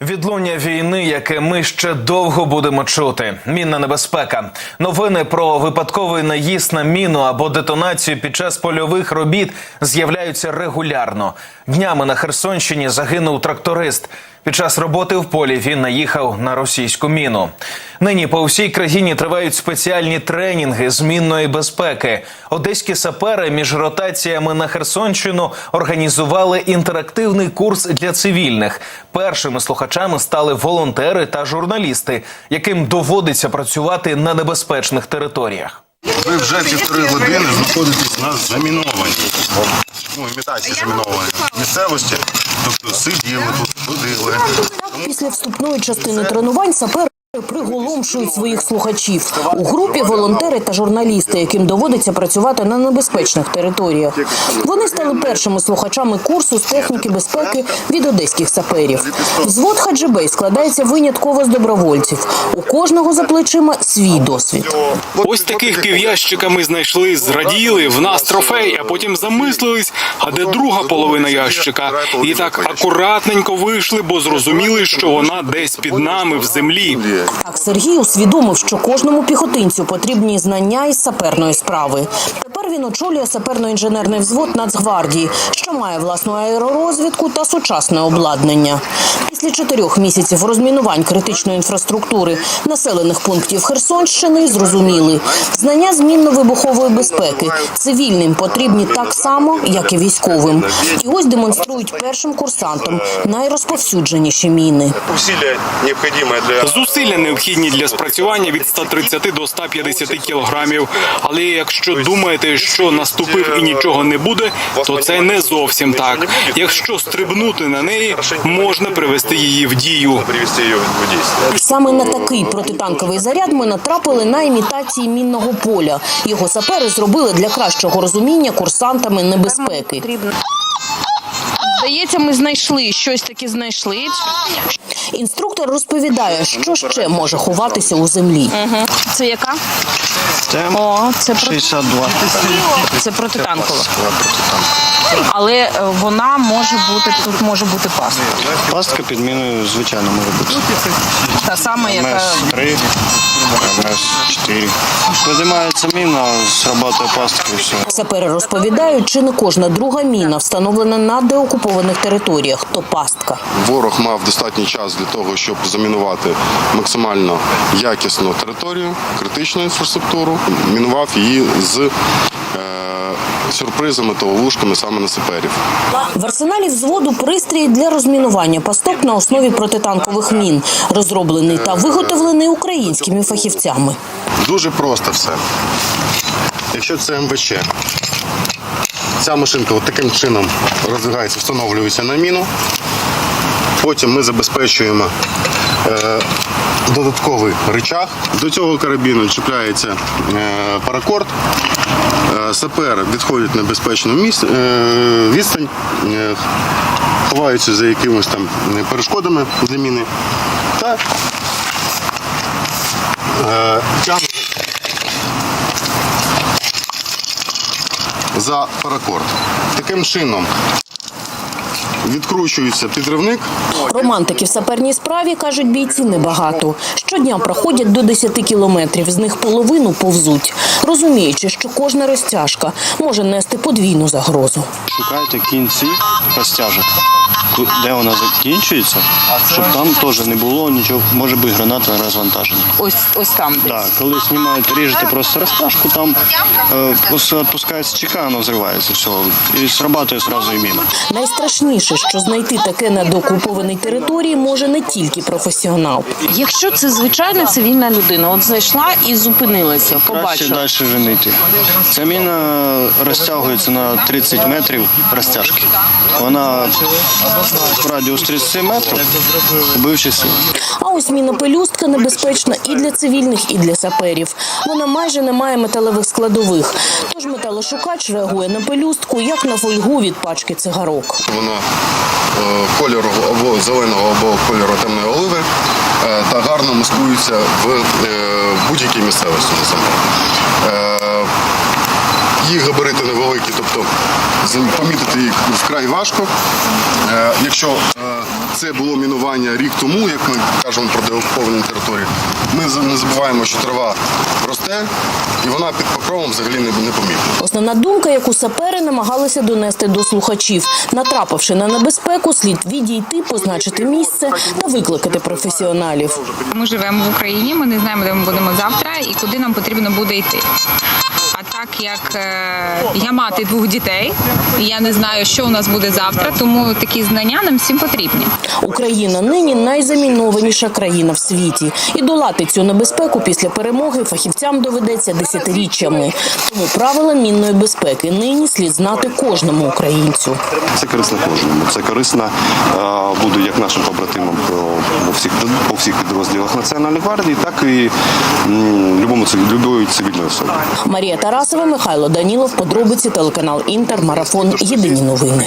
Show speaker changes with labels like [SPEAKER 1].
[SPEAKER 1] Відлуння війни, яке ми ще довго будемо чути. Мінна небезпека. Новини про випадковий наїзд на міну або детонацію під час польових робіт з'являються регулярно. Днями на Херсонщині загинув тракторист. Під час роботи в полі він наїхав на російську міну. Нині по всій країні тривають спеціальні тренінги з мінної безпеки. Одеські сапери між ротаціями на Херсонщину організували інтерактивний курс для цивільних. Першими слухачами стали волонтери та журналісти, яким доводиться працювати на небезпечних територіях.
[SPEAKER 2] Ви вже півтори години знаходитесь на замінованій, ну, імітації замінованої місцевості. Тобто сиділи ходили.
[SPEAKER 3] Після вступної частини тренувань сапери приголомшують своїх слухачів. У групі волонтери та журналісти, яким доводиться працювати на небезпечних територіях. Вони стали першими слухачами курсу з техніки безпеки від одеських саперів. Взвод Хаджибей складається винятково з добровольців. У кожного за плечима свій досвід.
[SPEAKER 4] Ось таких пів'ящика ми знайшли, зраділи, в нас трофей, а потім замислились, а де друга половина ящика. І так акуратненько вийшли, бо зрозуміли, що вона десь під нами в землі.
[SPEAKER 3] Так Сергій усвідомив, що кожному піхотинцю потрібні знання із саперної справи. Тепер він очолює саперно-інженерний взвод Нацгвардії, що має власну аеророзвідку та сучасне обладнання. Після чотирьох місяців розмінувань критичної інфраструктури населених пунктів Херсонщини зрозуміли, знання змінно-вибухової безпеки цивільним потрібні так само, як і військовим. І ось демонструють першим курсантам найрозповсюдженіші міни.
[SPEAKER 4] Зусилля необхідні для спрацювання від 130 до 150 кілограмів. Але якщо думаєте, що наступив і нічого не буде, то це не зовсім так. Якщо стрибнути на неї, можна привести її в дію.
[SPEAKER 2] привести її в дійсно.
[SPEAKER 3] Саме на такий протитанковий заряд ми натрапили на імітації мінного поля. Його сапери зробили для кращого розуміння курсантами небезпеки.
[SPEAKER 5] Здається, ми знайшли щось таке знайшли.
[SPEAKER 3] Інструктор розповідає, що ще може ховатися у землі.
[SPEAKER 5] Це яка?
[SPEAKER 6] Це
[SPEAKER 5] О, це про
[SPEAKER 6] 62.
[SPEAKER 5] це протитанкова. Але е, вона може бути тут може бути.
[SPEAKER 6] Пастка під міною, звичайно, може бути.
[SPEAKER 5] Та сама, яка
[SPEAKER 6] МС-3, МС-4. Подимається міна, срабатує пастка і все.
[SPEAKER 3] Сапери розповідають, чи не кожна друга міна встановлена на деокупованих територіях, то пастка.
[SPEAKER 2] Ворог мав достатній час для того, щоб замінувати максимально якісну територію, критичну інфраструктуру, мінував її з е, сюрпризами та ловушками саме на саперів.
[SPEAKER 3] В арсеналі взводу пристрій для розмінування пасток на основі протитанкових мін, розроблений та виготовлений українськими фахівцями.
[SPEAKER 2] Дуже просто все. Якщо це МВЧ, ця машинка от таким чином роздвигається, встановлюється на міну. Потім ми забезпечуємо е, додатковий рычаг. До цього карабіну чіпляється е, паракорд. Е, сапер відходить на безпечну місць, е, відстань, ховаються за якимось там перешкодами для міни. Та тягнуть за паракорд. Таким чином відкручується підривник.
[SPEAKER 3] Романтики в саперній справі, кажуть бійці, небагато. Щодня проходять до 10 кілометрів, з них половину повзуть, розуміючи, що кожна розтяжка може нести подвійну загрозу.
[SPEAKER 6] Шукайте кінці розтяжок, де вона закінчується, щоб там теж не було нічого, може бути граната на розвантаження.
[SPEAKER 5] ось ось там. десь.
[SPEAKER 6] Так, коли знімаєте, ріжете просто розтяжку, там е, просто відпускається чека, воно взривається, все. І срабатує одразу і міна.
[SPEAKER 3] Найстрашніше, що знайти таке на деокупованій території може не тільки професіонал.
[SPEAKER 5] Якщо це звичайна цивільна людина, от зайшла і зупинилася,
[SPEAKER 6] Краще
[SPEAKER 5] побачила.
[SPEAKER 6] далі вже не йти. Ця міна розтягується на 30 метрів розтяжки. Вона в радіус 30 метрів, убивчі сили.
[SPEAKER 3] А ось міна-пелюстка небезпечна і для цивільних, і для саперів. Вона майже не має металевих складових. Тож металошукач реагує на пелюстку, як на фольгу від пачки цигарок.
[SPEAKER 2] Воно е, кольору або зеленого, або кольору темної оливи е, та гарно маскується в е, будь-якій місцевості на землі. Їх габарити невеликі, тобто з- помітити їх вкрай важко. Е, Якщо е, це було мінування рік тому, як ми кажемо про деокуповані території. Ми не забуваємо, що трава росте, і вона під покровом взагалі не, не помітна.
[SPEAKER 3] Основна думка, яку сапери намагалися донести до слухачів, натрапивши на небезпеку, слід відійти, позначити місце та викликати професіоналів.
[SPEAKER 7] Ми живемо в Україні, ми не знаємо, де ми будемо завтра і куди нам потрібно буде йти. А так як е, я мати двох дітей, і я не знаю, що у нас буде завтра, тому такі знання нам всім потрібні.
[SPEAKER 3] Україна нині найзамінованіша країна в світі, і долати цю небезпеку після перемоги фахівцям доведеться десятиріччями. Тому правила мінної безпеки нині слід знати кожному українцю.
[SPEAKER 8] Це корисно кожному. Це корисно е, буде як нашим побратимам по, всіх по всіх підрозділах Національної гвардії, так і м, любому цивільної особи.
[SPEAKER 3] Марія Тарасова, Михайло Данілов, подробиці телеканал Інтер, марафон. Єдині новини.